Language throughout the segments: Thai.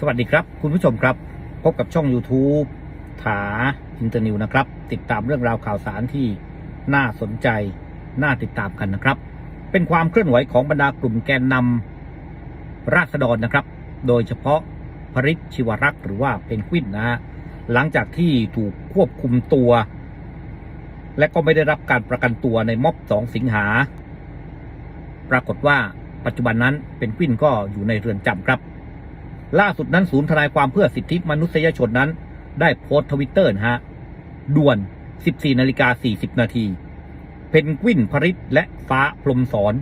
สวัสดีครับ คุณผู้ชมครับ พบกับช่อง YouTube ถาอินเตอร์นิวนะครับ ติดตามเรื่องราวข่าวสารที่น่าสนใจ น่าติดตามกันนะครับ เป็นความเคลื่อนไหวของบรรดากลุ่มแกนนำราษฎรนะครับ โดยเฉพาะพริชชิวรักษ์หรือว่าเพนกวินนะฮะหลังจากที่ถูกควบคุมตัว และก็ไม่ได้รับการประกันตัวในม็อบ2สิงหา ปรากฏว่าปัจจุบันนั้นเป็นกวินก็อยู่ในเรือนจำครับ ล่าสุดนั้นศูนย์ทนายความเพื่อสิทธิมนุษยชนนั้น ได้โพสต์ทวิตเตอร์นะฮะด่วน 14นาฬิกา40 นาที เพนกวินพริตและฟ้าพรมสอน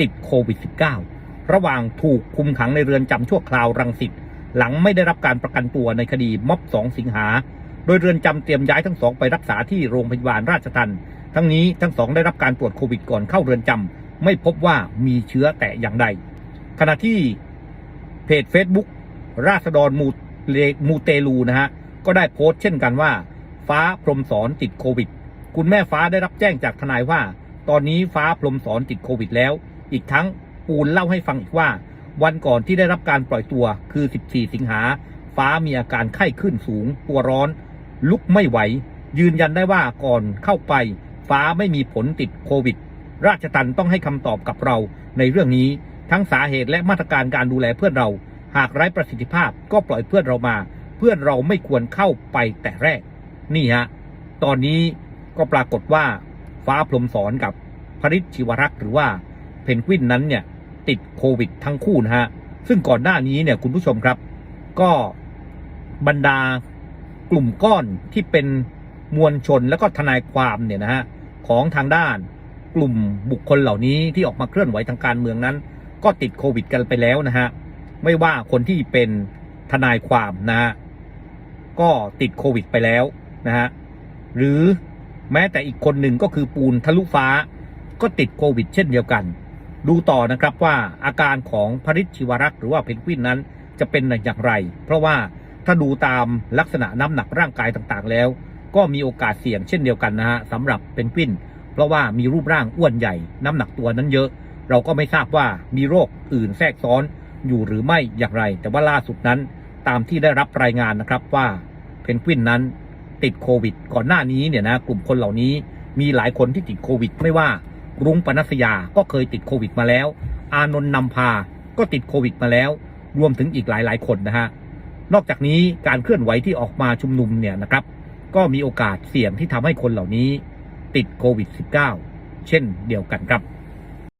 ติดโควิด -19 ระหว่างถูกคุมขังในเรือนจำชั่วคราวรังสิต หลังไม่ได้รับการประกันตัวในคดีม็อบ 2 สิงหา โดยเรือนจำเตรียมย้ายทั้งสองไปรักษาที่โรงพยาบาลราชทันทั้งนี้ทั้งสองได้รับการตรวจโควิดก่อนเข้าเรือนจำไม่พบว่ามีเชื้อแต่อย่างใด ขณะที่เพจ Facebook ราษฎรมูเลมูเตลูนะฮะก็ได้โพสต์เช่นกันว่า ฟ้าพรมสอนติดโควิด คุณแม่ฟ้าได้รับแจ้งจากทนายว่า ตอนนี้ฟ้าพรมสอนติดโควิดแล้ว อีกทั้งปูนเล่าให้ฟังอีกว่า วันก่อนที่ได้รับการปล่อยตัวคือ 14 สิงหา ฟ้ามีอาการไข้ขึ้นสูง ตัวร้อน ลุกไม่ไหว ยืนยันได้ว่าก่อนเข้าไป ฟ้าไม่มีผลติดโควิด ราชตันต้องให้คำตอบกับเราในเรื่องนี้ทั้งสาเหตุและมาตรการการดูแลเพื่อนเรา หากไร้ประสิทธิภาพก็ปล่อยเพื่อนเรามา เพื่อนเราไม่ควรเข้าไปแต่แรก นี่ฮะ ตอนนี้ก็ปรากฏว่าฟ้าพรมสอนกับพริชชิวรักษ์หรือว่าเพนกวินนั้นเนี่ยติดโควิดทั้งคู่นะฮะ ซึ่งก่อนหน้านี้เนี่ยคุณผู้ชมครับ ก็บรรดากลุ่มก้อนที่เป็นมวลชนแล้วก็ทนายความเนี่ยนะฮะของทางด้านกลุ่มบุคคลเหล่านี้ที่ออกมาเคลื่อนไหวทางการเมืองนั้น ก็ติดโควิดกันไปแล้วนะฮะ ไม่ว่าคนที่เป็นทนายความนะฮะก็ติดโควิดไปแล้วนะฮะหรือแม้แต่อีกคนหนึ่งก็คือปูนทะลุฟ้าก็ติดโควิด เช่นเดียวกัน ดูต่อนะครับว่าอาการของพริชชิวรักษ์หรือว่าเพนกวินนั้นจะเป็นอย่างไร เพราะว่าถ้าดูตามลักษณะน้ำหนักร่างกายต่างๆ แล้ว ก็มีโอกาสเสี่ยงเช่นเดียวกันนะฮะสำหรับเพนกวิน เพราะว่ามีรูปร่างอ้วนใหญ่ น้ำหนักตัวนั้นเยอะ เราก็ไม่ทราบว่ามีโรคอื่นแทรกซ้อน อยู่หรือไม่อย่างไร แต่ว่าล่าสุดนั้นตามที่ได้รับรายงานนะครับว่าเพนกวินนั้นติดโควิด ก่อนหน้านี้เนี่ยนะกลุ่มคนเหล่านี้มีหลายคนที่ติดโควิด ไม่ว่ารุ้งปนัสยาก็เคยติดโควิดมาแล้ว อานนท์นำพาก็ติดโควิดมาแล้ว รวมถึงอีกหลายหลายคนนะฮะนอกจากนี้การเคลื่อนไหวที่ออกมาชุมนุมเนี่ยนะครับ ก็มีโอกาสเสี่ยงที่ทำให้คนเหล่านี้ติดโควิด -19 เช่นเดียวกันครับ